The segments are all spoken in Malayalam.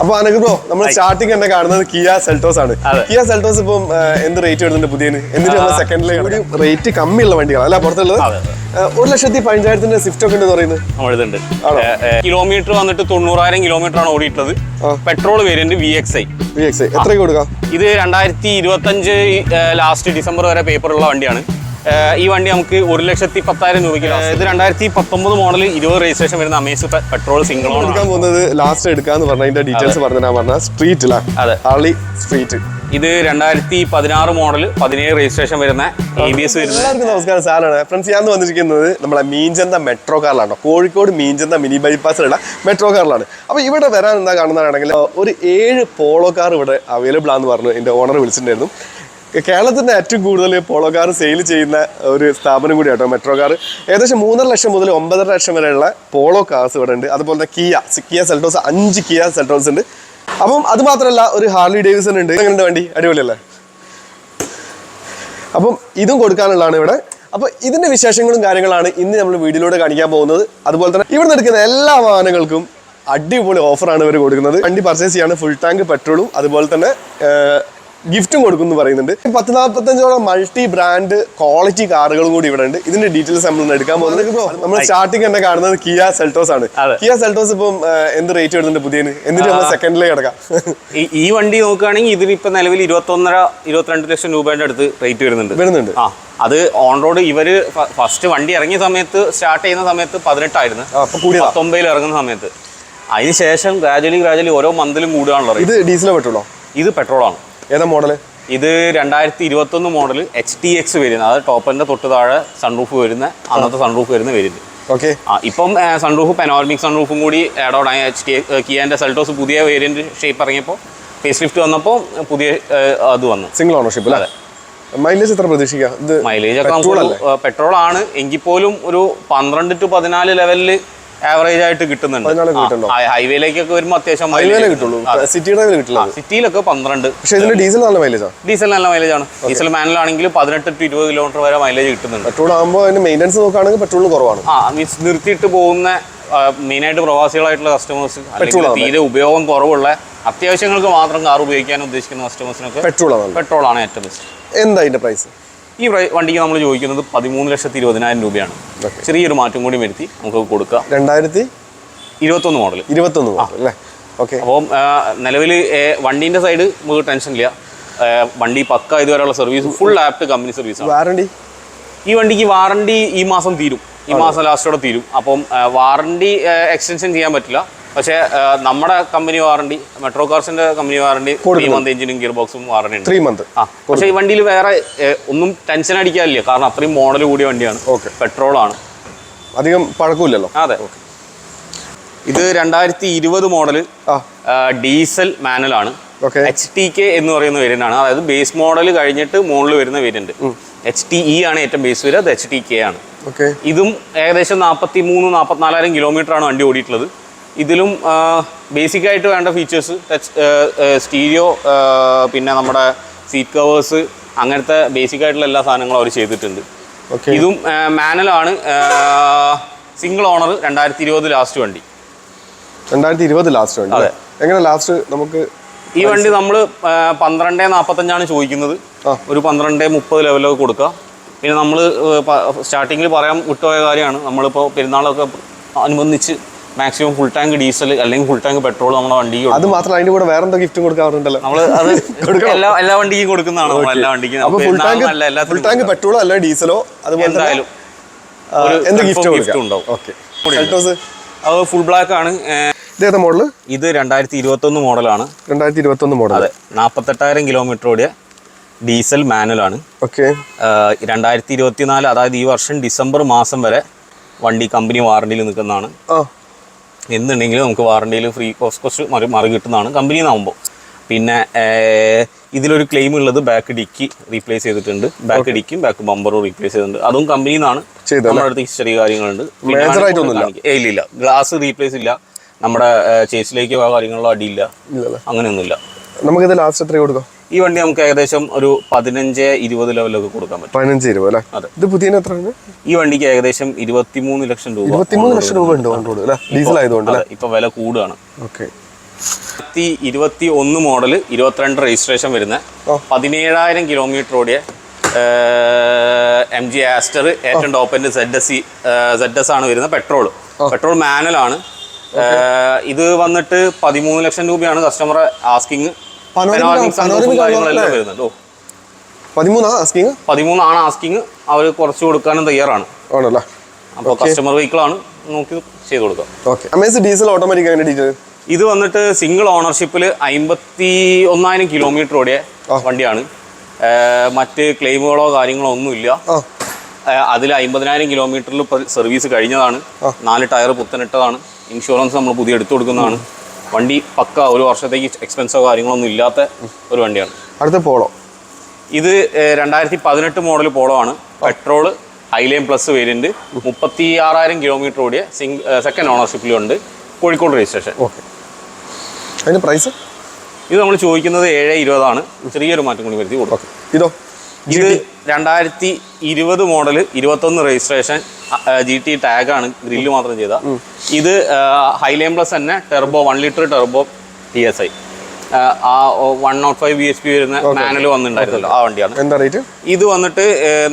അപ്പൊ അനക്ക് ബ്രോ നമ്മൾ സ്റ്റാർട്ടിങ് തന്നെ കാണുന്നത് കിയ സെൽട്ടോസ് ആണ്. കിയ സെൽട്ടോസ് ഇപ്പം എന്ത് റേറ്റ് വരുന്നുണ്ട് പുതിയന് എന്നിട്ട് നമ്മൾ സെക്കൻഡിലെ ഒരു റേറ്റ് കമ്മിയുള്ള വണ്ടികളാണ് അല്ല? പുറത്തുള്ളത്? ഒരു ലക്ഷത്തി പതിനഞ്ചായിരത്തിന്റെ സ്വിഫ്റ്റ് ഒക്കെ ഉണ്ട് പറയുന്നത്. കിലോമീറ്റർ വന്നിട്ട് തൊണ്ണൂറായിരം കിലോമീറ്റർ ആണ് ഓടിയിട്ടുള്ളത്. Petrol variant V X I V X I എത്ര കൊടുക്കാം? ഇത് രണ്ടായിരത്തി ഇരുപത്തഞ്ച് ലാസ്റ്റ് ഡിസംബർ വരെ പേപ്പറുള്ള വണ്ടിയാണ്. ഈ വണ്ടി നമുക്ക് ഒരു ലക്ഷത്തി പത്തായിരം രൂപയ്ക്ക് ഇത് രണ്ടായിരത്തി പത്തൊമ്പത് മോഡൽ ഇരുപത് രജിസ്ട്രേഷൻ വരുന്ന അമേസ് പെട്രോൾ സിംഗിൾ ഓൺ എടുക്കാൻ പോകുന്നത് ലാസ്റ്റ് എടുക്കാന്ന് പറഞ്ഞ അതിന്റെ ഡീറ്റെയിൽസ് പറഞ്ഞാൽ പറഞ്ഞ സ്ട്രീറ്റിലാണ് അതെ. അളി സ്ട്രീറ്റ് ഇത് രണ്ടായിരത്തി പതിനാറ് മോഡൽ പതിനേഴ് രജിസ്ട്രേഷൻ വരുന്ന എ ബി എസ് എല്ലാവർക്കും നമസ്കാരം. സാറാണ്. ഫ്രണ്ട്സ് ഞാൻ വന്നിരിക്കുന്നത് നമ്മളെ മീൻചന്ത മെട്രോ കാറിലാണ് കോഴിക്കോട് മീൻചന്ത മിനി ബൈപ്പാസിലുള്ള മെട്രോ കാറിലാണ് അപ്പോൾ ഇവിടെ വരാൻ എന്താ കാണുന്നതാണെങ്കിൽ ഒരു ഏഴ് പോളോ കാർ ഇവിടെ അവൈലബിൾ ആണെന്ന് പറഞ്ഞു എന്റെ ഓണർ വിളിച്ചിട്ടുണ്ടായിരുന്നു. കേരളത്തിന്റെ ഏറ്റവും കൂടുതൽ പോളോ കാർ സെയിൽ ചെയ്യുന്ന ഒരു സ്ഥാപനം കൂടി കേട്ടോ മെട്രോ കാർ ഏകദേശം മൂന്നര ലക്ഷം മുതൽ ഒമ്പതര ലക്ഷം വരെയുള്ള പോളോ കാർസ് ഇവിടെ ഉണ്ട്. അതുപോലെ തന്നെ കിയ കിയ സെൽട്രോസ് അഞ്ച് കിയ സെൽട്രോസ് ഉണ്ട്. അപ്പം അത് മാത്രമല്ല ഒരു ഹാർലി ഡേവിസൺ ഉണ്ട്. എങ്ങനെയുണ്ട് വണ്ടി? അടിപൊളിയല്ലേ? അപ്പം ഇതും കൊടുക്കാനുള്ളതാണ് ഇവിടെ. അപ്പോൾ ഇതിന്റെ വിശേഷങ്ങളും കാര്യങ്ങളാണ് ഇന്ന് നമ്മൾ വീഡിയോയിലൂടെ കാണിക്കാൻ പോകുന്നത്. അതുപോലെ തന്നെ ഇവിടെ എടുക്കുന്ന എല്ലാ വാഹനങ്ങൾക്കും അടിപൊളി ഓഫറാണ് ഇവർ കൊടുക്കുന്നത്. വണ്ടി പർച്ചേസ് ചെയ്യാണ്. ഫുൾ ടാങ്ക് പെട്രോളും അതുപോലെ തന്നെ ഗിഫ്റ്റും കൊടുക്കും എന്ന് പറയുന്നുണ്ട്. പത്ത് നാൽപ്പത്തഞ്ചോളം മൾട്ടി ബ്രാൻഡ് ക്വാളിറ്റി കാറുകളും കൂടി ഇവിടെ ഉണ്ട്. ഇതിന്റെ ഡീറ്റെയിൽസ് നമ്മൾ എടുക്കാൻ പോകുന്നത്. നമ്മൾ സ്റ്റാർട്ടിംഗ് തന്നെ കാണുന്നത് കിയ സെൽട്ടോസ് ആണ്. കിയ സെൽട്ടോസ് ഇപ്പം എന്ത് റേറ്റ് വരുന്നുണ്ട് പുതിയന് എന്നിട്ട് നമ്മൾ സെക്കൻഡിലേക്ക് കിടക്കാം. ഈ- വണ്ടി നോക്കുകയാണെങ്കിൽ ഇതിനിപ്പോ നിലവിൽ ഇരുപത്തൊന്നര ഇരുപത്തിരണ്ട് ലക്ഷം രൂപയുടെ അടുത്ത് റേറ്റ് വരുന്നുണ്ട്. വരുന്നുണ്ട്. ആ അത് ഓൺ റോഡ് ഇവർ ഫസ്റ്റ് വണ്ടി ഇറങ്ങിയ സമയത്ത് സ്റ്റാർട്ട് ചെയ്യുന്ന സമയത്ത് പതിനെട്ടായിരുന്നു. പത്തൊമ്പതിൽ ഇറങ്ങുന്ന സമയത്ത്. അതിനുശേഷം ഗ്രാജുവലി ഗ്രാജുവലി ഓരോ മന്തിലും കൂടുകയാണല്ലോ ഇത് ഡീസലോ പെട്രോളോ? ഇത് പെട്രോളാണ് ഏതാ മോഡൽ ഇത് രണ്ടായിരത്തി ഇരുപത്തൊന്ന് മോഡൽ എച്ച് ടി എക്സ് വരുന്ന അതായത് ടോപ്പറിന്റെ തൊട്ട് താഴെ സൺറൂഫ് വരുന്ന അന്നത്തെ സൺറൂഫ് വരുന്ന വരുന്നത് ഓക്കെ ഇപ്പം സൺറൂഫ് പെനോർമിക് സൺറൂഫും കൂടി ആഡ് ഓൺ ആയ. എച്ച് ടി കിയാന്റെ സെൽട്ടോസ് പുതിയ വേരിയന്റ് ഷേപ്പ് ഇറങ്ങിയപ്പോൾ ഫേസ് ലിഫ്റ്റ് വന്നപ്പോൾ പുതിയ അത് വന്നു. സിംഗിൾ ഓണർഷിപ്പ് അല്ലേ? മൈലേജ് എത്ര പ്രതീക്ഷിക്കാം? ഇത് മൈലേജ് ഒക്കെ നമുക്ക് പെട്രോൾ ആണ്. എങ്കിൽ പോലും ഒരു പന്ത്രണ്ട് ടു പതിനാല് ലെവലിൽ ആവറേജ് ആയിട്ട് കിട്ടുന്നുണ്ട്? ഹൈവേയിലേക്കൊക്കെ വരുമ്പോൾ അത്യാവശ്യം ഹൈവേയിലേ കിട്ടുള്ളൂ. സിറ്റിയുടെ കിട്ടില്ല സിറ്റിയിലൊക്കെ പന്ത്രണ്ട്. പക്ഷേ ഇതിന്റെ ഡീസൽ നല്ല മൈലേജാ ഡീസൽ നല്ല മൈലേജ് ആണ്. ഡീസൽ മാനിലാണെങ്കിൽ പതിനെട്ട് ടു ഇരുപത് കിലോമീറ്റർ വരെ മൈലേജ് കിട്ടുന്നുണ്ട്. പെട്രോൾ ആകുമ്പോൾ അതിന്റെ മെയിന്റെനൻസ് നോക്കുകയാണെങ്കിൽ പെട്രോൾ കുറവാണ്. ആ മീൻസ് നിർത്തിയിട്ട് പോകുന്ന മെയിനായിട്ട് പ്രവാസികളായിട്ടുള്ള കസ്റ്റമേഴ്സ് അല്ലെങ്കിൽ തീരെ ഉപയോഗം കുറവുള്ള അത്യാവശ്യങ്ങൾക്ക് മാത്രം കാർ ഉപയോഗിക്കാൻ ഉദ്ദേശിക്കുന്ന കസ്റ്റമേഴ്സിനൊക്കെ പെട്രോൾ പെട്രോൾ ആണ് ഏറ്റവും ബെസ്റ്റ് എന്താ അതിന്റെ പ്രൈസ് ഈ വണ്ടിക്ക് നമ്മൾ ചോദിക്കുന്നത് പതിമൂന്ന് ലക്ഷത്തി ഇരുപതിനായിരം രൂപയാണ്. ചെറിയൊരു മാറ്റം കൂടി വരുത്തി നമുക്ക് കൊടുക്കാം. രണ്ടായിരത്തി ഇരുപത്തൊന്ന് മോഡൽ ഇരുപത്തൊന്ന് അല്ലേ? ഓക്കെ. അപ്പം നിലവിൽ വണ്ടീന്റെ സൈഡ് നമുക്ക് ടെൻഷൻ ഇല്ല. വണ്ടി പക്ക ഇതുവരെയുള്ള സർവീസ് ഫുൾ ആപ്റ്റ് കമ്പനി സർവീസ് വാറണ്ടി ഈ വണ്ടിക്ക് വാറണ്ടി ഈ മാസം തീരും. ഈ മാസം ലാസ്റ്റോടെ തീരും. അപ്പം വാറണ്ടി എക്സ്റ്റൻഷൻ ചെയ്യാൻ പറ്റില്ല. പക്ഷേ നമ്മുടെ കമ്പനി വാറണ്ടി മെട്രോ കാർസിന്റെ കമ്പനി വാറണ്ടി ത്രീ മന്ത് എഞ്ചിനും ഗിയർ ബോക്സും വാറണ്ടി ത്രീ മന്ത് ആ പക്ഷേ ഈ വണ്ടിയിൽ വേറെ ഒന്നും ടെൻഷൻ അടിക്കാനില്ല. കാരണം അത്രയും മോഡൽ കൂടിയ വണ്ടിയാണ്. ഓക്കെ പെട്രോൾ ആണ്. അധികം പഴക്കമില്ലല്ലോ? അതെ. ഇത് രണ്ടായിരത്തി ഇരുപത് മോഡൽ ഡീസൽ മാനുവൽ ആണ്. എച്ച് ടി കെ എന്ന് പറയുന്ന വേരിയന്റ് ആണ്. അതായത് ബേസ് മോഡൽ കഴിഞ്ഞിട്ട് മുകളിൽ വരുന്ന വേരിയന്റ് എച്ച് ടി ഇ ആണ് ഏറ്റവും ബേസ് വരിക അത് എച്ച് ടി കെ ആണ്. ഇതും ഏകദേശം നാൽപ്പത്തി മൂന്ന് നാൽപ്പത്തിനാലായിരം കിലോമീറ്റർ ആണ് വണ്ടി ഓടിയിട്ടുള്ളത്. ഇതിലും ബേസിക്കായിട്ട് വേണ്ട ഫീച്ചേഴ്സ് ടച്ച് സ്റ്റീരിയോ പിന്നെ നമ്മുടെ സീറ്റ് കവേഴ്സ് അങ്ങനത്തെ ബേസിക് ആയിട്ടുള്ള എല്ലാ സാധനങ്ങളും അവർ ചെയ്തിട്ടുണ്ട്. ഓക്കെ ഇതും മാനുവൽ ആണ് സിംഗിൾ ഓണർ രണ്ടായിരത്തി ഇരുപത് ലാസ്റ്റ് വണ്ടി. രണ്ടായിരത്തി ഇരുപത് ലാസ്റ്റ് വണ്ടി അതെ. എങ്ങനെ ലാസ്റ്റ് നമുക്ക് ഈ വണ്ടി നമ്മൾ പന്ത്രണ്ട് നാൽപ്പത്തഞ്ചാണ് ചോദിക്കുന്നത്. ഒരു പന്ത്രണ്ട് മുപ്പത് ലെവലൊക്കെ കൊടുക്കുക. പിന്നെ നമ്മൾ സ്റ്റാർട്ടിങ്ങിൽ പറയാൻ വിട്ടുപോയ കാര്യമാണ്. നമ്മളിപ്പോൾ പെരുന്നാളൊക്കെ അനുബന്ധിച്ച് മാക്സിമം ഫുൾ ടാങ്ക് ഡീസൽ അല്ലെങ്കിൽ ഫുൾ ടാങ്ക് പെട്രോൾ നമ്മുടെ വണ്ടിക്ക് അത് മാത്രമല്ല അതിന്റെ കൂടെ വേറെന്തോ ഗിഫ്റ്റും കൊടുക്കാറുണ്ടല്ലോ. നമ്മൾ അത് എല്ലാ എല്ലാ വണ്ടിക്കും കൊടുക്കുന്നതാണ് നമ്മൾ എല്ലാ വണ്ടിക്കും. ഫുൾ ടാങ്ക് ഫുൾ ടാങ്ക് പെട്രോളോ അല്ല ഡീസലോ അതുപോലെ എന്തായാലും എന്ത് ഗിഫ്റ്റ് ഉണ്ടാവും. ഓക്കെ അത് ഫുൾ ബ്ലാക്ക് ആണ്. ഇതേതാ മോഡൽ ഇത് രണ്ടായിരത്തി ഇരുപത്തൊന്ന് മോഡലാണ് രണ്ടായിരത്തി ഇരുപത്തൊന്ന് മോഡൽ അതെ. നാൽപ്പത്തെട്ടായിരം കിലോമീറ്റർ ഓടിയ ഡീസൽ മാനുവൽ ആണ്. ഓക്കെ രണ്ടായിരത്തി ഇരുപത്തിനാല് അതായത് ഈ വർഷം ഡിസംബർ മാസം വരെ വണ്ടി കമ്പനി വാറണ്ടിയിൽ നിൽക്കുന്നതാണ്. ആ എന്നുണ്ടെങ്കിൽ നമുക്ക് വാറണ്ടിയിൽ ഫ്രീ കോസ്റ്റ് കോസ്റ്റ് മറി മറി കിട്ടുന്നതാണ് കമ്പനിയിൽ നിന്നാകുമ്പോൾ പിന്നെ ഇതിലൊരു ക്ലെയിം ഉള്ളത് ബാക്ക് ഡിക്കി റീപ്ലേസ് ചെയ്തിട്ടുണ്ട്. ബാക്ക് ഡിക്കും ബാക്ക് ബമ്പറും റീപ്ലേസ് ചെയ്തിട്ടുണ്ട്. അതും കമ്പനിയിൽ നിന്നാണ് നമ്മുടെ അടുത്ത് ഹിസ്റ്ററി കാര്യങ്ങളുണ്ട്. ഇല്ല ഗ്ലാസ് റീപ്ലേസ് ഇല്ല. നമ്മുടെ ചേസിലേക്ക് കാര്യങ്ങളോ അടിയില്ല. അങ്ങനെയൊന്നുമില്ല. നമുക്കിത് ലാസ്റ്റ് എത്ര കൊടുക്കാം? ഈ വണ്ടി നമുക്ക് ഏകദേശം ഒരു പതിനഞ്ച് ഇരുപത് ലെവലൊക്കെ കൊടുക്കാൻ പറ്റും. പതിനഞ്ച് ഇരുപത് അല്ലേ? അതെ. ഇത് പുതിയ എത്രയാണ്? ഈ വണ്ടിക്ക് ഏകദേശം ഇരുപത്തിമൂന്ന് ലക്ഷം രൂപ ഇരുപത്തിമൂന്ന് ലക്ഷം രൂപ ഉണ്ട് റോഡ് അല്ലേ? ഡീസൽ ആയതുകൊണ്ട് ഇപ്പൊ വില കൂടുകയാണ് ഓക്കെ. ഇരുപത്തി ഒന്ന് മോഡൽ ഇരുപത്തിരണ്ട് രജിസ്ട്രേഷൻ വരുന്ന. പതിനേഴായിരം കിലോമീറ്റർ ഓടിയ എം ജി ആസ്റ്റർ ഏറ്റവും top end Z S Z S ആണ് വരുന്നത് പെട്രോൾ പെട്രോൾ മാനുവൽ ആണ്. ഇത് വന്നിട്ട് പതിമൂന്ന് ലക്ഷം രൂപയാണ് കസ്റ്റമർ ആസ്കിങ് കാര്യങ്ങളെല്ലാം? വരുന്നുണ്ട്. ഓ. പതിമൂന്നാ ആസ്കിങ് പതിമൂന്നാണ് ആസ്കിങ് അവർ കുറച്ച് കൊടുക്കാനും തയ്യാറാണ്. ആണല്ലേ? അപ്പോൾ കസ്റ്റമർ വെഹിക്കിൾ ആണ്. നോക്കി ചെയ്ത് കൊടുക്കാം. ഓക്കെ അമേസ് ഡീസൽ ഓട്ടോമാറ്റിക് അങ്ങനെ ഡീറ്റെയിൽ ഇത് വന്നിട്ട് സിംഗിൾ ഓണർഷിപ്പിൽ അമ്പത്തി ഒന്നായിരം കിലോമീറ്റർ ഓടിയ വണ്ടിയാണ്. മറ്റ് ക്ലെയിമുകളോ കാര്യങ്ങളോ ഒന്നുമില്ല. അതിൽ അമ്പതിനായിരം കിലോമീറ്ററിൽ സർവീസ് കഴിഞ്ഞതാണ്. നാല് ടയർ പുത്തനിട്ടതാണ്. ഇൻഷുറൻസ് നമ്മൾ പുതിയ എടുത്തു കൊടുക്കുന്നതാണ്. വണ്ടി പക്ക ഒരു വർഷത്തേക്ക് എക്സ്പെൻസോ കാര്യങ്ങളൊന്നും ഇല്ലാത്ത ഒരു വണ്ടിയാണ്. അടുത്ത പോളോ. ഇത് രണ്ടായിരത്തി പതിനെട്ട് മോഡൽ പോളോ ആണ്. പെട്രോൾ ഹൈലൈൻ പ്ലസ് വേരിയന്റ് മുപ്പത്തി ആറായിരം കിലോമീറ്റർ ഓടിയ സിംഗ് സെക്കൻഡ് ഓണർഷിപ്പിലുണ്ട് കോഴിക്കോട് രജിസ്ട്രേഷൻ ഓക്കെ. അതിന്റെ പ്രൈസ് ഇത് നമ്മൾ ചോദിക്കുന്നത് ഏഴ് ഇരുപതാണ്. ചെറിയൊരു മാറ്റം കൂടി വരുത്തി കൊടുക്കും. ഇതോ? ഇത് രണ്ടായിരത്തി ഇരുപത് മോഡൽ ഇരുപത്തൊന്ന് രജിസ്ട്രേഷൻ ജി ടി ടാഗാണ് ഗ്രില്ല് മാത്രം ചെയ്ത. ഇത് ഹൈലൈൻ പ്ലസ് തന്നെ turbo one litre turbo T S I ആ one nought five B H P വരുന്ന മാനുവൽ വന്നിട്ടുണ്ടായിരുന്നല്ലോ ആ വണ്ടിയാണ്. എന്താ റേറ്റ് ഇത് വന്നിട്ട്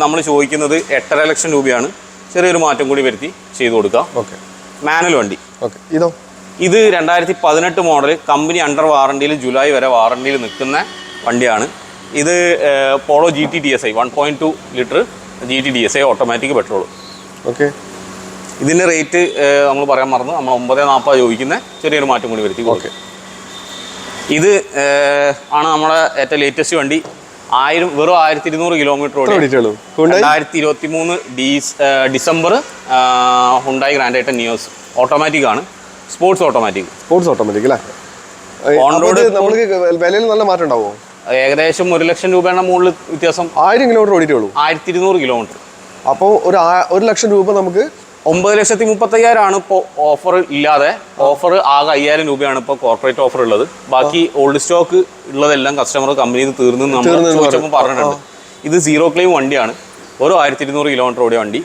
നമ്മൾ ചോദിക്കുന്നത് എട്ടര ലക്ഷം രൂപയാണ്. ചെറിയൊരു മാറ്റം കൂടി വരുത്തി ചെയ്തു കൊടുക്കാം. ഓക്കെ മാനുവൽ വണ്ടി. ഓക്കെ ഇതോ? ഇത് രണ്ടായിരത്തി പതിനെട്ട് മോഡൽ കമ്പനി അണ്ടർ വാറണ്ടിയിൽ ജൂലൈ വരെ വാറണ്ടിയിൽ നിൽക്കുന്ന വണ്ടിയാണ്. ഇത് Polo G T D S I one point two litre G T D S I automatic petrol okay ഇതിന്റെ റേറ്റ് നമ്മൾ പറയാൻ മറന്നു. നമ്മൾ ഒമ്പത് നാൽപ്പത് ചോദിക്കുന്ന. ചെറിയൊരു മാറ്റം കൂടി വരുത്തി ഓക്കെ ഇത് ആണ് നമ്മുടെ ഏറ്റവും ലേറ്റസ്റ്റ് വണ്ടി. ആയിരം വെറും ആയിരത്തി ഇരുന്നൂറ് കിലോമീറ്റർ എത്ര ഓടി രണ്ടായിരത്തി ഇരുപത്തി മൂന്ന് ഡീസ് December Hyundai Grand i ten Nios automatic ആണ്. സ്പോർട്സ് ഓട്ടോമാറ്റിക് സ്പോർട്സ് ഓട്ടോമാറ്റിക് അല്ലേ ഓൺ റോഡ് നമ്മൾക്ക് വിലയിൽ നല്ല മാറ്റം ഉണ്ടാവോ? ഏകദേശം ഒരു ലക്ഷം രൂപയുടെ മുകളിൽ വ്യത്യാസം. ആയിരം കിലോമീറ്റർ ഓടിയിട്ടേ ഉള്ളൂ ആയിരത്തി ഇരുന്നൂറ് കിലോമീറ്റർ. അപ്പോൾ ഒരു ഒരു ലക്ഷം രൂപ നമുക്ക് ഒമ്പത് ലക്ഷത്തി മുപ്പത്തയ്യായിരമാണ് ഇപ്പോൾ ഓഫർ ഇല്ലാതെ. ഓഫർ ആകെ അയ്യായിരം രൂപയാണ് ഇപ്പോൾ കോർപ്പറേറ്റ് ഓഫർ ഉള്ളത്. ബാക്കി ഓൾഡ് സ്റ്റോക്ക് ഉള്ളതെല്ലാം കസ്റ്റമർ കമ്പനിയിൽ നിന്ന് തീർന്നു നമ്മൾ ചോദിച്ചപ്പോൾ പറഞ്ഞിട്ടുണ്ട്. ഇത് സീറോ ക്ലെയിം വണ്ടിയാണ്. ഓരോ ആയിരത്തി ഇരുന്നൂറ് കിലോമീറ്റർ ഓടിയ വണ്ടി.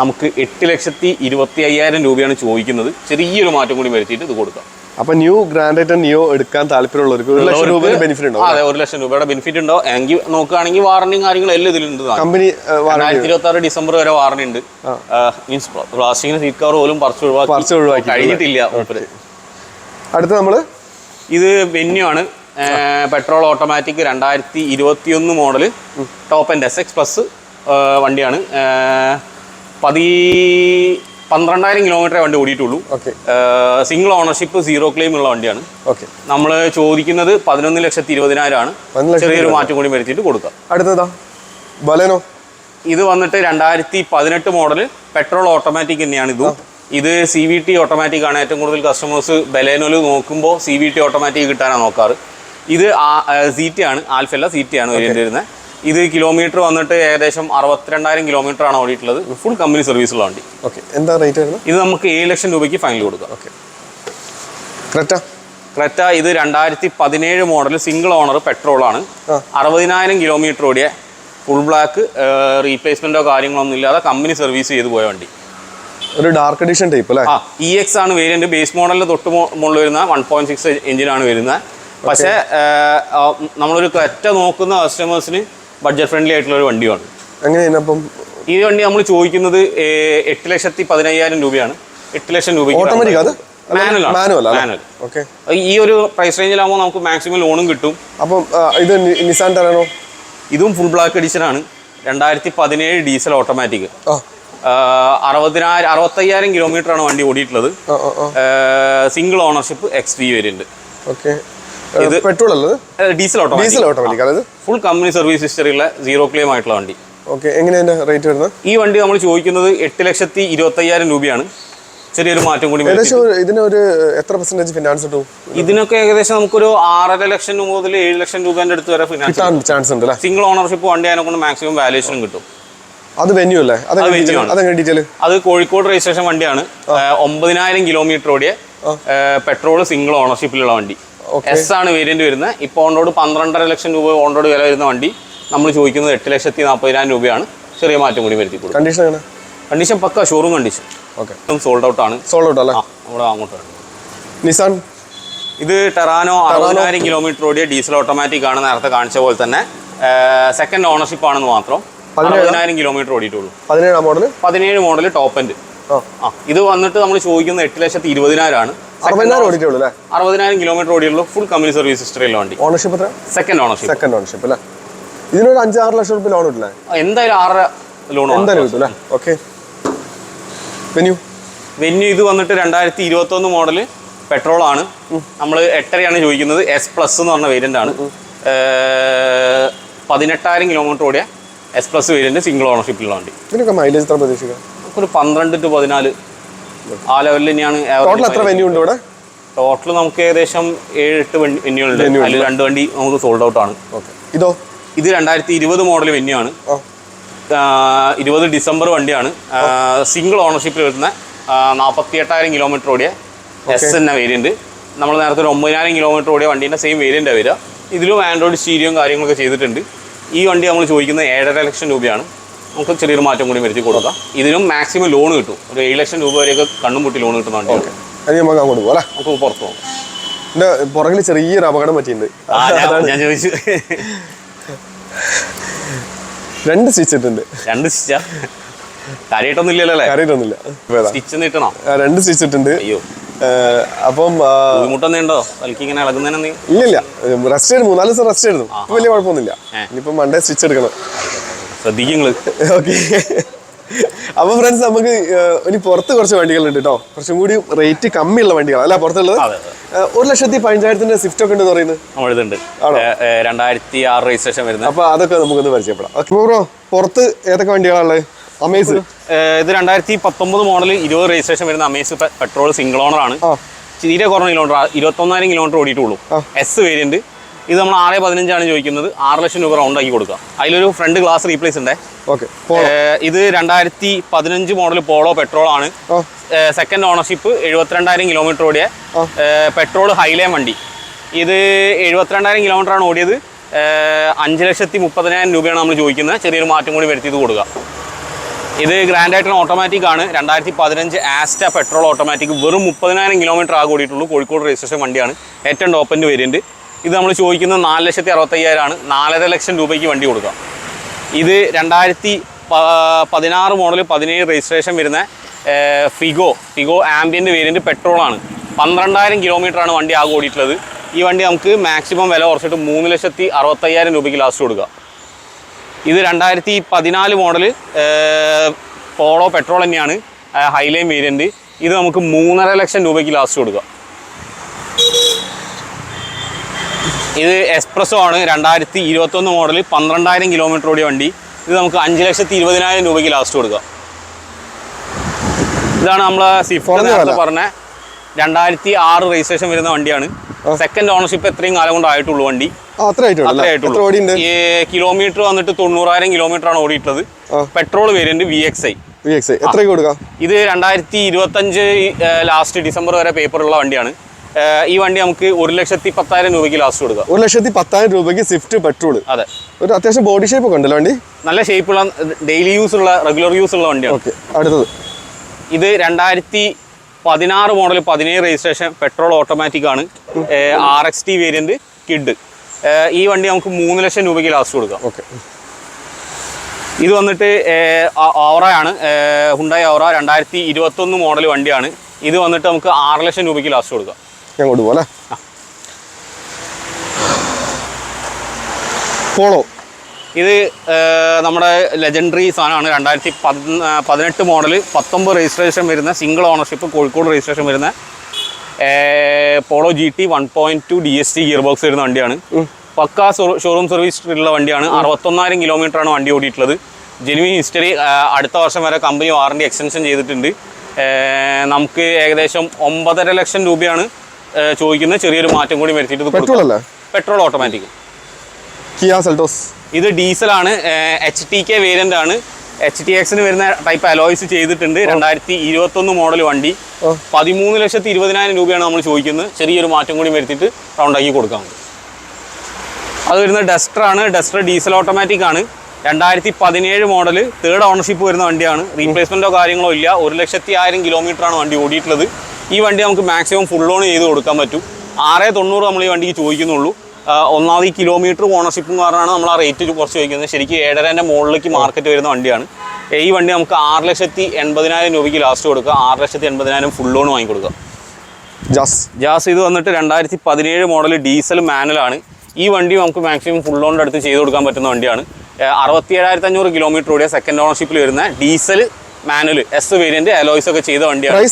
നമുക്ക് എട്ട് ലക്ഷത്തി ഇരുപത്തി അയ്യായിരം രൂപയാണ് ചോദിക്കുന്നത്. ചെറിയൊരു മാറ്റം കൂടി വരുത്തിയിട്ട് ഇത് കൊടുക്കാം. അപ്പൊ ന്യൂ ഗ്രാൻഡ് ന്യൂ എടുക്കാൻ താല്പര്യമുള്ളവർക്ക് ഒരു ലക്ഷം രൂപ ബെനിഫിറ്റ് ഉണ്ടോ അതെ ഒരു ലക്ഷം രൂപയുടെ ബെനിഫിറ്റ് ഉണ്ടോ എങ്കിൽ നോക്കുകയാണെങ്കിൽ വാറണ്ടിയും കാര്യങ്ങളും എല്ലാം ഇതിലുണ്ട് കമ്പനി രണ്ടായിരത്തി ഇരുപത്തി ആറ് ഡിസംബർ വരെ വാറണ്ടി ഉണ്ട്. മീൻസ് പ്ലാസ്റ്റിക്കിന് സീറ്റ് കവർ പോലും പറിച്ചു ഒഴിവാക്കി. കഴിഞ്ഞിട്ടില്ല. അടുത്ത നമ്മൾ? ഇത് വെന്യൂ ആണ്. പെട്രോൾ ഓട്ടോമാറ്റിക് രണ്ടായിരത്തി ഇരുപത്തിയൊന്ന് model top end S X plus വണ്ടിയാണ്. പതി പന്ത്രണ്ടായിരം കിലോമീറ്റർ വണ്ടി ഓടിയിട്ടുള്ളൂ. Okay. Single ownership zero claim ഉള്ള വണ്ടിയാണ്. ഓക്കെ. നമ്മൾ ചോദിക്കുന്നത് പതിനൊന്ന് ലക്ഷത്തി ഇരുപതിനായിരം ആണ്. ചെറിയൊരു മാറ്റം കൂടി വരുത്തിയിട്ട് കൊടുക്കുക അടുത്തതാ. ബലേനോ? ഇത് വന്നിട്ട് രണ്ടായിരത്തി പതിനെട്ട് മോഡൽ പെട്രോൾ ഓട്ടോമാറ്റിക് തന്നെയാണ് ഇത്. ഇത് സി വി ടി ഓട്ടോമാറ്റിക് ആണ്. ഏറ്റവും കൂടുതൽ കസ്റ്റമേഴ്സ് ബലേനോൽ നോക്കുമ്പോൾ സി വി ടി ഓട്ടോമാറ്റിക് കിട്ടാനാണ് നോക്കാറ്. ഇത് സീറ്റ് ആണ്. ആൽഫല്ല സീറ്റ് ആണ് വരുന്നത്. ഇത് കിലോമീറ്റർ വന്നിട്ട് ഏകദേശം അറുപത്തിരണ്ടായിരം കിലോമീറ്റർ ആണ് ഓടിയിട്ടുള്ളത്. ഫുൾ കമ്പനി സർവീസുള്ള വണ്ടി. ഓക്കെ എന്താ റേറ്റ് വരുന്നത്? ഇത് നമുക്ക് ഏഴ് ലക്ഷം രൂപയ്ക്ക് ഫൈനൽ കൊടുക്കാം. ഓക്കെ ക്രെറ്റ ക്രെറ്റ ഇത് രണ്ടായിരത്തി പതിനേഴ് മോഡൽ സിംഗിൾ ഓണർ പെട്രോളാണ്. അറുപതിനായിരം കിലോമീറ്റർ ഓടിയ ഫുൾ ബ്ലാക്ക് റീപ്ലേസ്മെന്റോ കാര്യങ്ങളൊന്നും ഇല്ലാതെ കമ്പനി സർവീസ് ചെയ്തു പോയ വണ്ടി. ഒരു ഡാർക്ക് എഡിഷൻ ടൈപ്പ് അല്ലേ? ആ ഇ എക്സ് ആണ് വേരിയന്റ് ബേസ് മോഡലിൽ തൊട്ട് മുകളിൽ വരുന്ന വൺ പോയിന്റ് സിക്സ് എഞ്ചിനാണ് വരുന്നത്. പക്ഷേ നമ്മളൊരു ക്രെറ്റ നോക്കുന്ന കസ്റ്റമേഴ്സിന് ബഡ്ജറ്റ് ഫ്രണ്ട്ലി ആയിട്ടുള്ള ഒരു വണ്ടിയാണ്. എങ്ങനെയാണ് അപ്പം ഈ വണ്ടി നമ്മൾ ചോദിക്കുന്നത് എട്ട് ലക്ഷത്തി പതിനയ്യായിരം രൂപയാണ്. എട്ട് ലക്ഷം രൂപ ഓട്ടോമാറ്റിക് അത് ഈ ഒരു പ്രൈസ് റേഞ്ചിലാകുമ്പോൾ നമുക്ക് മാക്സിമം ലോണും കിട്ടും. അപ്പം ഇത് നിസാൻ തരാനോ? ഇതും ഫുൾ ബ്ലാക്ക് എഡിഷൻ ആണ്. രണ്ടായിരത്തി പതിനേഴ് ഡീസൽ ഓട്ടോമാറ്റിക് അറുപതിനായിരം അറുപത്തയ്യായിരം കിലോമീറ്റർ ആണ് വണ്ടി ഓടിയിട്ടുള്ളത്. Single ownership X V variant okay. Petrol അല്ലത് ഡീസൽ ഓട്ടോ ഡീസൽ ഓട്ടോമാറ്റിക് അതായത് ഫുൾ കമ്പനി സർവീസ് ഹിസ്റ്ററിയുള്ള സീറോ ക്ലെയിം ആയിട്ടുള്ള വണ്ടി. ഓക്കെ എങ്ങനെയാണ് റേറ്റ് വരുന്നത്? ഈ വണ്ടി നമ്മൾ ചോദിക്കുന്നത് എട്ട് ലക്ഷത്തി ഇരുപത്തയ്യായിരം രൂപയാണ്. ചെറിയൊരു മാറ്റം കൂടി. ഏകദേശം ഒരു- ഇതിനൊരു എത്ര പെർസെന്റേജ് ഫിനാൻസ് കിട്ടും? ഇതിനൊക്കെ ഏകദേശം നമുക്കൊരു ആറര ലക്ഷം മുതൽ ഏഴ് ലക്ഷം രൂപേന്റെ അടുത്ത് വരെ ഫിനാൻസ് ചാൻസ് ഉണ്ട് സിംഗിൾ ഓണർഷിപ്പ് വണ്ടി അതിനെ കൊണ്ട് മാക്സിമം വാല്യൂഷനും കിട്ടും. അത് വെന്യൂ അല്ലേ? ഡീറ്റെയിൽ അത് കോഴിക്കോട് രജിസ്ട്രേഷൻ വണ്ടിയാണ്. ഒമ്പതിനായിരം കിലോമീറ്റർ ഓടിയ പെട്രോൾ സിംഗിൾ ഓണർഷിപ്പിലുള്ള വണ്ടി. എസ് ആണ് വേരിയന്റ് വരുന്നത്. ഇപ്പോൾ ഓൺ റോഡ് പന്ത്രണ്ടര ലക്ഷം രൂപ ഓൺ റോഡ് വില വരുന്ന വണ്ടി നമ്മൾ ചോദിക്കുന്നത് എട്ട് ലക്ഷത്തി നാൽപ്പതിനായിരം രൂപയാണ്. ചെറിയ മാറ്റം കൂടി വരുത്തി കൊടുക്കും. Condition condition pukka showroom condition okay sold out ആണ്. സോൾഡ് ഔട്ട് അല്ലേ? ആ നമ്മുടെ അങ്ങോട്ട് നിസാൻ ഇത് ടെറാനോ അറുപതിനായിരം കിലോമീറ്റർ ഓടിയ ഡീസൽ ഓട്ടോമാറ്റിക് ആണ് നേരത്തെ കാണിച്ച പോലെ തന്നെ. സെക്കൻഡ് ഓണർഷിപ്പ് ആണെന്ന് മാത്രം അറുപതിനായിരം കിലോമീറ്റർ ഓടിയിട്ടുള്ളൂ. പതിനേഴ് മോഡൽ പതിനേഴ് മോഡൽ ടോപ്പ് എൻഡ് ഇത് വന്നിട്ട് നമ്മൾ ചോദിക്കുന്നത് എട്ട് ലക്ഷത്തി ഇരുപതിനായിരമാണ് അറുപതിനായിരം കിലോമീറ്റർ ഓടിയുള്ളൂ ഫുൾ കമ്പനി സർവീസ് ഹിസ്റ്ററിയുള്ള വണ്ടി. ഓണർഷിപ്പ് എത്ര? സെക്കൻഡ് ഓണർഷിപ്പ് സെക്കൻഡ് ഓണർഷിപ്പ് അല്ലേ? ഇതിനൊരു അഞ്ച് ആറ് ലക്ഷം റുപ്യ ലോൺ കിട്ടില്ല എന്തായാലും ആറര ലോൺ എന്തായാലും കിട്ടും ഓക്കെ വെന്യൂ വെന്യൂ ഇത് വന്നിട്ട് രണ്ടായിരത്തി ഇരുപത്തൊന്ന് മോഡൽ പെട്രോൾ ആണ് നമ്മൾ എട്ടരയാണ് ചോദിക്കുന്നത്. എസ് പ്ലസ് എന്ന് പറഞ്ഞ വേരിയന്റ് ആണ്. പതിനെട്ടായിരം കിലോമീറ്റർ ഓടിയ എസ് പ്ലസ് വേരിയന്റ് സിംഗിൾ ഓണർഷിപ്പിലുള്ള വണ്ടി. ഇതിനൊക്കെ മൈലേജ് എത്ര പ്രതീക്ഷിക്കാം? നമുക്കൊരു പന്ത്രണ്ട് ടു പതിനാല് ആ ലെവലിൽ തന്നെയാണ് ടോട്ടൽ എത്ര വെന്യൂ ഉണ്ട് ഇവിടെ? ടോട്ടൽ നമുക്ക് ഏകദേശം ഏഴ് എട്ട് വെന്യൂ വെന്യൂകളുണ്ട് അതിൽ രണ്ട് വണ്ടി നമുക്ക് സോൾഡ് ഔട്ട് ആണ്. ഇതോ? ഇത് രണ്ടായിരത്തി ഇരുപത് മോഡൽ വെന്യൂ ആണ് ഇരുപത് ഡിസംബർ വണ്ടിയാണ്. സിംഗിൾ ഓണർഷിപ്പിൽ വരുന്ന നാൽപ്പത്തി എട്ടായിരം കിലോമീറ്റർ ഓടിയ എസ് എന്ന വേരിയന്റ് നമ്മൾ നേരത്തെ ഒരു ഒമ്പതിനായിരം കിലോമീറ്റർ ഓടിയ വണ്ടീന്റെ സെയിം വേരിയന്റ് വരിക. ഇതിലും ആൻഡ്രോയിഡ് സ്റ്റീരിയോ കാര്യങ്ങളൊക്കെ ചെയ്തിട്ടുണ്ട്. ഈ വണ്ടി നമ്മൾ ചോദിക്കുന്നത് ഏഴര ലക്ഷം രൂപയാണ്. നമുക്ക് ചെറിയൊരു മാറ്റം കൂടി വരുത്തി കൊടുക്കാം. ഇതിനും മാക്സിമം ലോൺ കിട്ടും. ഒരു ഏഴ് ലക്ഷം രൂപ വരെയൊക്കെ കണ്ണും പൊട്ടി ലോൺ കിട്ടുന്ന വണ്ടിയാണ് നമുക്ക് അങ്ങോട്ട് പോകാം നമുക്ക് പുറത്ത് പോകാം എന്റെ പുറകിൽ ചെറിയൊരു അപകടം പറ്റിയിട്ടുണ്ട്. ഞാൻ- ചോദിച്ചു. രണ്ട് സ്റ്റിച്ച് ഇട്ടുണ്ട് രണ്ട് സ്റ്റിച്ചാ? കാര്യമായിട്ടൊന്നും ഇല്ലല്ലോ കാര്യമായിട്ടൊന്നുമില്ല സ്റ്റിച്ച് നീട്ടണോ രണ്ട് സ്റ്റിച്ച് ഇട്ടുണ്ട് അയ്യോ. അപ്പം തലക്ക് ഇങ്ങനെ ഇല്ലില്ല. റെസ്റ്റ് മൂന്നാൽ ദിവസം റെസ്റ്റ് ആയിരുന്നു വലിയ കുഴപ്പമൊന്നുമില്ല. ഇനിയിപ്പം മണ്ടേ സ്റ്റിച്ച് എടുക്കണം. ശ്രദ്ധിക്കുങ്ങൾ. ഓക്കെ അപ്പൊ ഫ്രണ്ട്സ് നമുക്ക് ഇനി പുറത്ത് കുറച്ച് വണ്ടികളുണ്ട് കേട്ടോ കുറച്ചും കൂടി റേറ്റ് കമ്മിയുള്ള വണ്ടികൾ അല്ല? പുറത്തുള്ളത്? ഒരു ലക്ഷത്തി പതിനഞ്ചായിരത്തിന്റെ സ്വിഫ്റ്റ് ഒക്കെ ഉണ്ടെന്ന് പറയുന്നത്? രണ്ടായിരത്തി ആറ് രജിസ്ട്രേഷൻ വരുന്നത്. അപ്പൊ അതൊക്കെ നമുക്കൊന്ന് പരിചയപ്പെടാം. ബ്രോ പുറത്ത് ഏതൊക്കെ വണ്ടികളാണ് അമേസ് ഇത് രണ്ടായിരത്തി പത്തൊമ്പത് മോഡൽ ഇരുപത് രജിസ്ട്രേഷൻ വരുന്ന അമേസ് പെട്രോൾ സിംഗിൾ ഓണർ ആണ്. തീരെ കുറഞ്ഞ കിലോമീറ്റർ ഇരുപത്തി ഒന്നായിരം കിലോമീറ്റർ ഓടിയിട്ടുള്ളൂ. എസ് വേരിയന്റ് ഇത് നമ്മൾ ആറ് പതിനഞ്ചാണ് ചോദിക്കുന്നത്. ആറ് ലക്ഷം രൂപ റൗണ്ട് ആക്കി കൊടുക്കാം. അതിലൊരു ഫ്രണ്ട് ഗ്ലാസ് റീപ്ലേസ് ഉണ്ട്. ഓക്കെ ഇത് രണ്ടായിരത്തി പതിനഞ്ച് മോഡൽ പോളോ പെട്രോൾ ആണ്. സെക്കൻഡ് ഓണർഷിപ്പ് എഴുപത്തിരണ്ടായിരം കിലോമീറ്റർ ഓടിയ. പെട്രോൾ ഹൈലേ വണ്ടി. ഇത് എഴുപത്തിരണ്ടായിരം കിലോമീറ്റർ ആണ് ഓടിയത്. അഞ്ച് ലക്ഷത്തി മുപ്പതിനായിരം രൂപയാണ് നമ്മൾ ചോദിക്കുന്നത്. ചെറിയൊരു മാറ്റം കൂടി വരുത്തിയത് കൊടുക്കുക ഇത് ഗ്രാൻഡ് ആയിട്ടുള്ള ഓട്ടോമാറ്റിക് ആണ്. രണ്ടായിരത്തി പതിനഞ്ച് ആസ്റ്റ പെട്രോൾ ഓട്ടോമാറ്റിക് വെറും മുപ്പതിനായിരം കിലോമീറ്റർ ആകെ ഓടിയിട്ടുള്ളൂ. കോഴിക്കോട് രജിസ്ട്രേഷൻ വണ്ടിയാണ്. ഏറ്റവും ടോപ്പന്റെ വേരിയന്റ് ഇത് നമ്മൾ ചോദിക്കുന്നത് നാല് ലക്ഷത്തി അറുപത്തയ്യായിരം ആണ് നാലര ലക്ഷം രൂപയ്ക്ക് വണ്ടി കൊടുക്കാം. ഇത് രണ്ടായിരത്തി പതിനാറ് മോഡൽ പതിനേഴ് രജിസ്ട്രേഷൻ വരുന്ന ഫിഗോ ഫിഗോ ആംബിയന്റ് വേരിയന്റ് പെട്രോളാണ് പന്ത്രണ്ടായിരം കിലോമീറ്ററാണ് വണ്ടി ആകെ ഓടിയിട്ടുള്ളത്. ഈ വണ്ടി നമുക്ക് മാക്സിമം വില കുറച്ചിട്ട് മൂന്ന് ലക്ഷത്തി അറുപത്തയ്യായിരം രൂപയ്ക്ക് ലാസ്റ്റ് കൊടുക്കുക ഇത് രണ്ടായിരത്തി പതിനാല് മോഡൽ പോളോ പെട്രോൾ തന്നെയാണ് ഹൈലൈൻ വേരിയന്റ് ഇത് നമുക്ക് മൂന്നര ലക്ഷം രൂപയ്ക്ക് ലാസ്റ്റ് കൊടുക്കുക ഇത് എക്സ്പ്രസ്സോ ആണ്. രണ്ടായിരത്തി ഇരുപത്തൊന്ന് മോഡൽ പന്ത്രണ്ടായിരം കിലോമീറ്റർ ഓടിയ വണ്ടി. ഇത് നമുക്ക് അഞ്ച് ലക്ഷത്തി ഇരുപതിനായിരം രൂപയ്ക്ക് ലാസ്റ്റ് കൊടുക്കുക ഇതാണ് നമ്മൾ സിഫോർ നേരത്തെ പറഞ്ഞ രണ്ടായിരത്തി ആറ് രജിസ്ട്രേഷൻ വരുന്ന വണ്ടിയാണ്. സെക്കൻഡ് ഓണർഷിപ്പ് എത്രയും കാലം കൊണ്ട് ആയിട്ടുള്ളൂ വണ്ടി. കിലോമീറ്റർ വന്നിട്ട് തൊണ്ണൂറായിരം കിലോമീറ്റർ ആണ് ഓടിയിട്ടുള്ളത്. Petrol variant V X I V X I എത്ര കൊടുക്കാം? ഇത് രണ്ടായിരത്തി ഇരുപത്തഞ്ച് ലാസ്റ്റ് ഡിസംബർ വരെ പേപ്പറുള്ള വണ്ടിയാണ്. ഈ വണ്ടി നമുക്ക് ഒരു ലക്ഷത്തി പത്തായിരം രൂപയ്ക്ക് ലാസ്റ്റ് കൊടുക്കാം. ഒരു ലക്ഷത്തി പത്തായിരം രൂപയ്ക്ക് സ്വിഫ്റ്റ് പെട്രോൾ അതെ. ഒരു അത്യാവശ്യം ബോഡി ഷേപ്പ് ഒക്കെ ഉണ്ടല്ലോ വണ്ടി? നല്ല ഷേപ്പുള്ള ഡെയിലി യൂസ് ഉള്ള റെഗുലർ യൂസ് ഉള്ള വണ്ടിയാണ്. ഓക്കെ അടുത്തത്. ഇത് രണ്ടായിരത്തി പതിനാറ് മോഡൽ പതിനേഴ് രജിസ്ട്രേഷൻ പെട്രോൾ ഓട്ടോമാറ്റിക് ആണ്. ആർ എക്സ് ടി വേരിയന്റ് കിഡ് ഈ വണ്ടി നമുക്ക് മൂന്ന് ലക്ഷം രൂപയ്ക്ക് ലാസ്റ്റ് കൊടുക്കാം. ഓക്കെ ഇത് വന്നിട്ട് ഓറയാണ് ഹുണ്ടായി ഓറ രണ്ടായിരത്തി ഇരുപത്തൊന്ന് മോഡൽ വണ്ടിയാണ്. ഇത് വന്നിട്ട് നമുക്ക് ആറ് ലക്ഷം രൂപയ്ക്ക് ലാസ്റ്റ് കൊടുക്കാം. കൊണ്ടുപോകാം അല്ലേ? പോളോ ഇത് നമ്മുടെ ലെജൻഡറി സാധനമാണ്. രണ്ടായിരത്തി പതിന പതിനെട്ട് മോഡൽ പത്തൊമ്പത് രജിസ്ട്രേഷൻ വരുന്ന സിംഗിൾ ഓണർഷിപ്പ് കോഴിക്കോട് രജിസ്ട്രേഷൻ വരുന്ന Polo G T one point two D S T gearbox വരുന്ന വണ്ടിയാണ്. പക്ക ഷോറൂം സർവീസ് ഉള്ള വണ്ടിയാണ്. അറുപത്തൊന്നായിരം കിലോമീറ്റർ ആണ് വണ്ടി ഓടിയിട്ടുള്ളത്. ജെനുവിൻ ഹിസ്റ്ററി അടുത്ത വർഷം വരെ കമ്പനി വാറണ്ടി എക്സ്റ്റൻഷൻ ചെയ്തിട്ടുണ്ട്. നമുക്ക് ഏകദേശം ഒമ്പതര ലക്ഷം രൂപയാണ് ചോദിക്കുന്നത് ചെറിയൊരു മാറ്റം കൂടി വരുത്തിയിട്ട് പെട്രോൾ അല്ലേ പെട്രോൾ ഓട്ടോമാറ്റിക് കിയ സെൽറ്റോസ് ഇത് ഡീസലാണ് എച്ച് ടി കെ വേരിയന്റ് ആണ്. എച്ച് ടി എക്സിന് വരുന്ന ടൈപ്പ് അലോയ്സ് ചെയ്തിട്ടുണ്ട്. രണ്ടായിരത്തി ഇരുപത്തി ഒന്ന് മോഡൽ വണ്ടി. പതിമൂന്ന് ലക്ഷത്തി ഇരുപതിനായിരം രൂപയാണ് നമ്മൾ ചോദിക്കുന്നത്. ചെറിയൊരു മാറ്റം കൂടി വരുത്തിയിട്ട് റൗണ്ടാക്കി കൊടുക്കാം. അത് വരുന്ന ഡസ്റ്റർ ആണ്. ഡസ്റ്റർ ഡീസൽ ഓട്ടോമാറ്റിക് ആണ്. രണ്ടായിരത്തി പതിനേഴ് മോഡൽ തേർഡ് ഓണർഷിപ്പ് വരുന്ന വണ്ടിയാണ്. റീപ്ലേസ്മെന്റോ കാര്യങ്ങളോ ഇല്ല. ഒരു ലക്ഷത്തി ആയിരം കിലോമീറ്റർ ആണ് വണ്ടി ഓടിയിട്ടുള്ളത്. ഈ വണ്ടി നമുക്ക് മാക്സിമം ഫുൾ ഓൺ ചെയ്ത് കൊടുക്കാൻ പറ്റും. ആറ് തൊണ്ണൂറ് നമ്മൾ ഈ വണ്ടിക്ക് ചോദിക്കുന്നുള്ളൂ. ഒന്നാമത് ഈ കിലോമീറ്റർ ഓണർഷിപ്പും കാരണമാണ് നമ്മൾ ആ റേറ്റ് കുറച്ച് ചോദിക്കുന്നത്. ശരിക്കും ഏഴരന്റെ മുകളിലേക്ക് മാർക്കറ്റ് വരുന്ന വണ്ടിയാണ്. ഈ വണ്ടി നമുക്ക് ആറ് ലക്ഷത്തി എൺപതിനായിരം രൂപയ്ക്ക് ലാസ്റ്റ് കൊടുക്കുക. ആറ് ലക്ഷത്തി എൺപതിനായിരം ഫുൾ ലോൺ വാങ്ങിക്കൊടുക്കുക ജാസ്. ജാസ് ഇത് വന്നിട്ട് രണ്ടായിരത്തി പതിനേഴ് മോഡൽ ഡീസൽ മാനുവലാണ് ഈ വണ്ടി നമുക്ക് മാക്സിമം ഫുൾ ലോണിന്റെ അടുത്ത് ചെയ്ത് കൊടുക്കാൻ പറ്റുന്ന വണ്ടിയാണ്. അറുപത്തി ഏഴായിരത്തി അഞ്ഞൂറ് കിലോമീറ്റർ കൂടിയ സെക്കൻഡ് ഓണർഷിപ്പിൽ വരുന്ന diesel manual S variant alloys ഒക്കെ ചെയ്ത വണ്ടിയാണ്.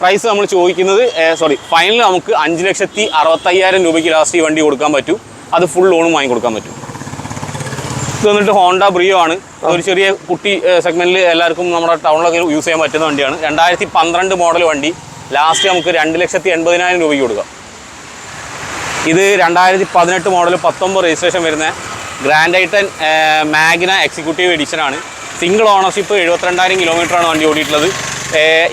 പ്രൈസ് നമ്മൾ ചോദിക്കുന്നത് സോറി ഫൈനൽ നമുക്ക് അഞ്ച് ലക്ഷത്തി അറുപത്തയ്യായിരം രൂപയ്ക്ക് ലാസ്റ്റ് ഈ വണ്ടി കൊടുക്കാൻ പറ്റും. അത് ഫുൾ ലോണും വാങ്ങി കൊടുക്കാൻ പറ്റും. ഇത് വന്നിട്ട് ഹോണ്ട ബ്രിയോ ആണ്. ഒരു ചെറിയ കുട്ടി സെഗ്മെന്റിൽ എല്ലാവർക്കും നമ്മുടെ ടൗണിലൊക്കെ യൂസ് ചെയ്യാൻ പറ്റുന്ന വണ്ടിയാണ്. രണ്ടായിരത്തി പന്ത്രണ്ട് മോഡൽ വണ്ടി. ലാസ്റ്റ് നമുക്ക് രണ്ട് ലക്ഷത്തി എൺപതിനായിരം രൂപയ്ക്ക് കൊടുക്കാം. ഇത് രണ്ടായിരത്തി പതിനെട്ട് മോഡൽ പത്തൊമ്പത് രജിസ്ട്രേഷൻ വരുന്ന Grand i ten Magna executive edition ആണ്. സിംഗിൾ ഓണർഷിപ്പ് എഴുപത്തിരണ്ടായിരം കിലോമീറ്ററാണ് വണ്ടി ഓടിയിട്ടുള്ളത്.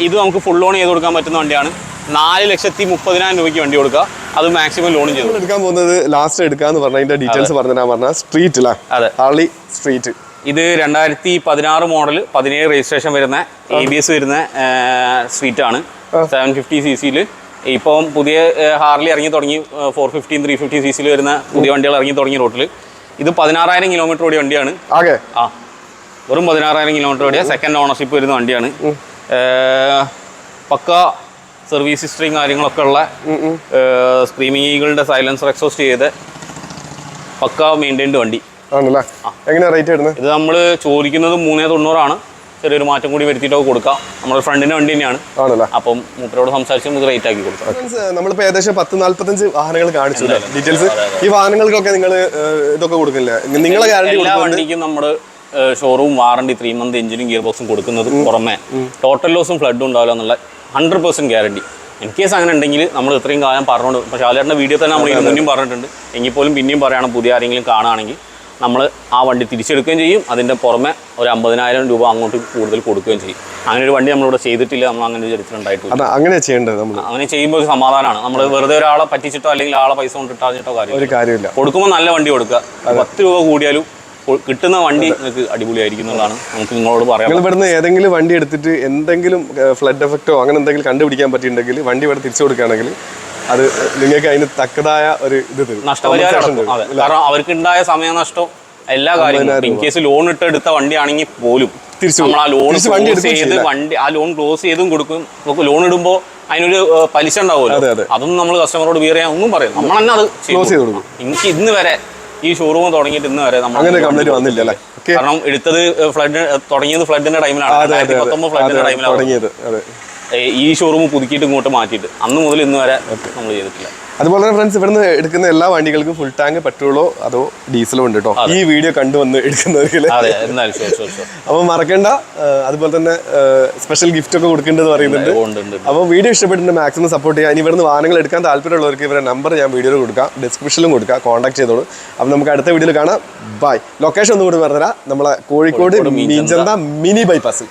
ഇത് നമുക്ക് ഫുൾ ലോൺ ചെയ്ത് കൊടുക്കാൻ പറ്റുന്ന വണ്ടിയാണ്. നാല് ലക്ഷത്തി മുപ്പതിനായിരം രൂപയ്ക്ക് വണ്ടി കൊടുക്കുക. അത് മാക്സിമം ലോൺ ചെയ്തു എടുക്കാൻ പോകുന്നത് ലാസ്റ്റ് എടുക്കാന്ന് പറഞ്ഞ അതിന്റെ ഡീറ്റെയിൽസ് പറഞ്ഞാൽ പറഞ്ഞാൽ പറഞ്ഞ സ്ട്രീറ്റ് അല്ല അതെ. ഹാർലി സ്ട്രീറ്റ് ഇത് രണ്ടായിരത്തി പതിനാറ് മോഡൽ പതിനേഴ് രജിസ്ട്രേഷൻ വരുന്ന എ ബി എസ് വരുന്ന സ്ട്രീറ്റ് ആണ്. സെവൻ ഫിഫ്റ്റി സി സിയിൽ ഇപ്പം പുതിയ ഹാർലി ഇറങ്ങി തുടങ്ങി four fifteen three fifty C സിയിൽ വരുന്ന പുതിയ വണ്ടികൾ ഇറങ്ങി തുടങ്ങി റോട്ടിൽ ഇത് പതിനാറായിരം കിലോമീറ്റർ ഓടിയ വണ്ടിയാണ്. ആ. വെറും പതിനാറായിരം കിലോമീറ്റർ ഓടിയ സെക്കൻഡ് ഓണർഷിപ്പ് വരുന്ന വണ്ടിയാണ്. പക്ക സർവീസ് ഹിസ്റ്ററിയും കാര്യങ്ങളൊക്കെ ഉള്ള സ്ക്രീമിംഗ് ഈകളുടെ സൈലൻസർ എക്സോസ്റ്റ് ചെയ്ത് പക്ക മെയിന്റൈൻഡ് വണ്ടി. ആണല്ലേ? എങ്ങനെയാ റേറ്റ് വരുന്നത് ഇത് നമ്മൾ ചോദിക്കുന്നത് മൂന്നേ തൊണ്ണൂറാണ്. ചെറിയൊരു മാറ്റം കൂടി വരുത്തിയിട്ടൊക്കെ കൊടുക്കാം. നമ്മുടെ ഫ്രണ്ടിന്റെ വണ്ടി തന്നെയാണ്. ആണല്ലേ? അപ്പം മൂപ്പരോട് സംസാരിച്ച് നമുക്ക് റേറ്റ് ആക്കി കൊടുക്കാം. നമ്മളിപ്പോൾ നമ്മളിപ്പോ ഏകദേശം പത്ത് നാല്പത്തഞ്ച് വാഹനങ്ങൾ കാണിച്ചു ഡീറ്റെയിൽസ് ഈ വാഹനങ്ങൾക്കൊക്കെ നിങ്ങൾ ഇതൊക്കെ കൊടുക്കില്ല? നിങ്ങളെ ഗ്യാരണ്ടി എല്ലാ വണ്ടിക്കും നമ്മൾ ഷോറൂം വാറണ്ടി ത്രീ മന്ത് എഞ്ചിനും ഗിയർ ബോക്സും കൊടുക്കുന്നത് പുറമെ. ടോട്ടൽ ലോസും ഫ്ലഡും ഉണ്ടാവില്ല എന്നുള്ള hundred percent guarantee in case അങ്ങനെ ഉണ്ടെങ്കിൽ നമ്മൾ ഇത്രയും കാലം പറഞ്ഞുകൊണ്ട് ഇപ്പോൾ ശാലേട്ടന്റെ വീഡിയോ തന്നെ നമ്മൾ ഇതിന് മുന്നും പറഞ്ഞിട്ടുണ്ട്. എങ്കിൽ പോലും പിന്നെയും പറയണം പുതിയ ആരെങ്കിലും കാണുകയാണെങ്കിൽ നമ്മൾ ആ വണ്ടി തിരിച്ചെടുക്കുകയും ചെയ്യും. അതിന്റെ പുറമെ ഒരു അമ്പതിനായിരം രൂപ അങ്ങോട്ട് കൂടുതൽ കൊടുക്കുകയും ചെയ്യും. അങ്ങനെ ഒരു വണ്ടി നമ്മളിവിടെ ചെയ്തിട്ടില്ല. നമ്മൾ അങ്ങനെ ഒരു ചരിത്രം ഉണ്ടായിട്ടില്ല. അങ്ങനെ ചെയ്യേണ്ടത് നമ്മൾ അങ്ങനെ ചെയ്യുമ്പോൾ ഒരു സമാധാനമാണ്. നമ്മൾ വെറുതെ ഒരാളെ പറ്റിച്ചിട്ടോ അല്ലെങ്കിൽ ആളെ പൈസ കൊണ്ട് ഇട്ടാഞ്ഞിട്ടോ കാര്യം ഒരു കാര്യമില്ല. കൊടുക്കുമ്പോൾ നല്ല വണ്ടി കൊടുക്കുക. പത്ത് രൂപ കൂടിയാലും കിട്ടുന്ന വണ്ടി നിങ്ങൾക്ക് അടിപൊളിയായിരിക്കും എന്നുള്ളതാണ്. നമുക്ക് നിങ്ങളോട് പറയാം നിങ്ങൾ ഇവിടുന്ന് ഏതെങ്കിലും വണ്ടി എടുത്തിട്ട് എന്തെങ്കിലും ഫ്ലഡ് എഫക്റ്റോ അങ്ങനെ എന്തെങ്കിലും കണ്ടുപിടിക്കാൻ പറ്റിയിട്ടുണ്ടെങ്കിൽ വണ്ടി ഇവിടെ തിരിച്ചു കൊടുക്കുകയാണെങ്കിൽ അത് നിങ്ങൾക്ക് അതിന് തക്കതായ ഒരു ഇത് തരും. നഷ്ടപരിഹാരം കാരണം അവർക്ക് ഉണ്ടായ സമയനഷ്ടം എല്ലാ കാര്യങ്ങളും. ഇൻ കേസ് ലോൺ ഇട്ട് എടുത്ത വണ്ടിയാണെങ്കിൽ പോലും തിരിച്ചു നമ്മൾ ആ ലോൺ വണ്ടി ക്ലോസ് ചെയ്ത് വണ്ടി ആ ലോൺ ക്ലോസ് ചെയ്തും കൊടുക്കും. നമുക്ക് ലോൺ ഇടുമ്പോൾ അതിനൊരു പലിശ ഉണ്ടാവുമല്ലോ. അതെ, അതെ. അതൊന്നും നമ്മൾ കസ്റ്റമറോട് ബിയർ ചെയ്യാൻ ഒന്നും പറയും നമ്മൾ തന്നെ അത് ക്ലോസ് ചെയ്ത് കൊടുക്കും. എനിക്ക് ഇന്ന് വരെ ഈ ഷോറൂം തുടങ്ങിയിട്ട് ഇന്ന് വരെ നമ്മൾ അങ്ങനെ കംപ്ലൈന്റ് വന്നില്ല അല്ലേ കാരണം എടുത്തത് ഫ്ലഡ് തുടങ്ങിയത് ഫ്ലഡിന്റെ ടൈമിലാണ് രണ്ടായിരത്തി പത്തൊമ്പത് ഫ്ലഡിന്റെ ടൈമിലാണ് ഈ ഷോറൂം പുതുക്കിയിട്ട് ഇങ്ങോട്ട് മാറ്റിയിട്ട്. അന്ന് മുതൽ ഇന്ന് വരെ നമ്മൾ ചെയ്തിട്ടില്ല. അതുപോലെ തന്നെ ഫ്രണ്ട്സ് ഇവിടുന്ന് എടുക്കുന്ന എല്ലാ വണ്ടികൾക്കും ഫുൾ ടാങ്ക് പെട്രോളോ അതോ ഡീസലോ ഉണ്ട് കേട്ടോ ഈ വീഡിയോ കണ്ടുവന്ന് എടുക്കുന്നവർക്ക് അപ്പൊ അപ്പോൾ മറക്കണ്ട അതുപോലെ തന്നെ സ്പെഷ്യൽ ഗിഫ്റ്റ് ഒക്കെ കൊടുക്കേണ്ടത് പറയുന്നുണ്ട്. അപ്പൊ അപ്പോൾ വീഡിയോ ഇഷ്ടപ്പെട്ടിട്ട് മാക്സിമം സപ്പോർട്ട് ചെയ്യാം. ഇനി ഇവിടുന്ന് വാഹനങ്ങൾ എടുക്കാൻ താല്പര്യമുള്ളവർക്ക് ഇവരുടെ നമ്പർ ഞാൻ വീഡിയോയിൽ കൊടുക്കാം. ഡിസ്ക്രിപ്ഷനിലും കൊടുക്കാം. കോൺടാക്ട് ചെയ്തോളൂ. അപ്പോൾ നമുക്ക് അടുത്ത വീഡിയോയിൽ കാണാം. ബൈ ലൊക്കേഷൻ ഒന്നുകൂടി പറഞ്ഞുതരാം. നമ്മളെ കോഴിക്കോട് മീൻചന്ത. Mini bypass